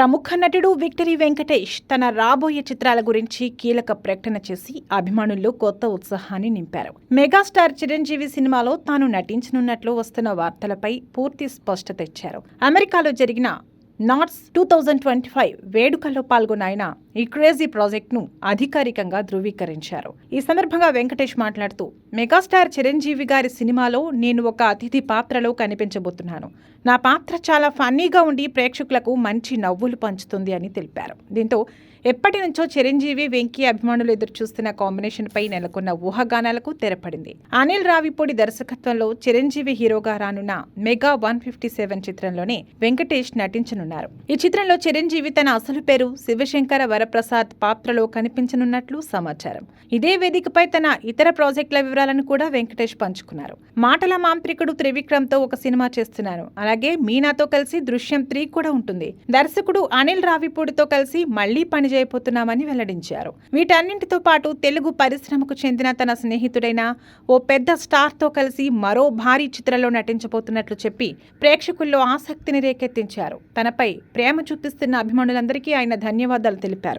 ప్రముఖ నటుడు విక్టరీ వెంకటేష్ తన రాబోయే చిత్రాల గురించి కీలక ప్రకటన చేసి అభిమానుల్లో కొత్త ఉత్సాహాన్ని నింపారు. మెగాస్టార్ చిరంజీవి సినిమాలో తాను నటించనున్నట్లు వస్తున్న వార్తలపై పూర్తి స్పష్టత ఇచ్చారు. అమెరికాలో జరిగిన NATS two thousand twenty five వేడుకల్లో పాల్గొన్న ఆయన ఈ క్రేజీ ప్రాజెక్ట్ను అధికారికంగా ధృవీకరించారు. ఈ సందర్భంగా వెంకటేష్ మాట్లాడుతూ మెగాస్టార్ చిరంజీవి గారి సినిమాలో నేను ఒక అతిథి పాత్రలో కనిపించబోతున్నాను. నా పాత్ర చాలా ఫన్నీగా ఉండి ప్రేక్షకులకు మంచి నవ్వులు పంచుతుంది అని తెలిపారు. దీంతో ఎప్పటి నుంచో చిరంజీవి వెంకీ అభిమానులు ఎదురు చూస్తున్న కాంబినేషన్ పై నెలకొన్న ఊహాగానాలకు తెరపడింది. అనిల్ రావిపూడి దర్శకత్వంలో చిరంజీవి హీరోగా రానున్న మెగా వన్ ఫిఫ్టీ సెవెన్ చిత్రంలోనే వెంకటేష్ నటించనున్నారు. ఈ చిత్రంలో చిరంజీవి తన అసలు పేరు శివశంకర వరప్రసాద్ పాత్రలో కనిపించనున్నట్లు సమాచారం. ఇదే వేదికపై తన ఇతర ప్రాజెక్టుల వివరాలను కూడా వెంకటేష్ పంచుకున్నారు. మాటల మాంత్రికుడు త్రివిక్రమ్తో ఒక సినిమా చేస్తున్నారు. అలాగే మీనాతో కలిసి దృశ్యం త్రీ కూడా ఉంటుంది. దర్శకుడు అనిల్ రావిపూడితో కలిసి మళ్ళీ చేయబోతున్నామని వెల్లడించారు. వీటన్నింటితో పాటు తెలుగు పరిశ్రమకు చెందిన తన స్నేహితుడైన ఓ పెద్ద స్టార్తో కలిసి మరో భారీ చిత్రంలో నటించబోతున్నట్లు చెప్పి ప్రేక్షకుల్లో ఆసక్తిని రేకెత్తించారు. తనపై ప్రేమ చూపిస్తున్న అభిమానులందరికీ ఆయన ధన్యవాదాలు తెలిపారు.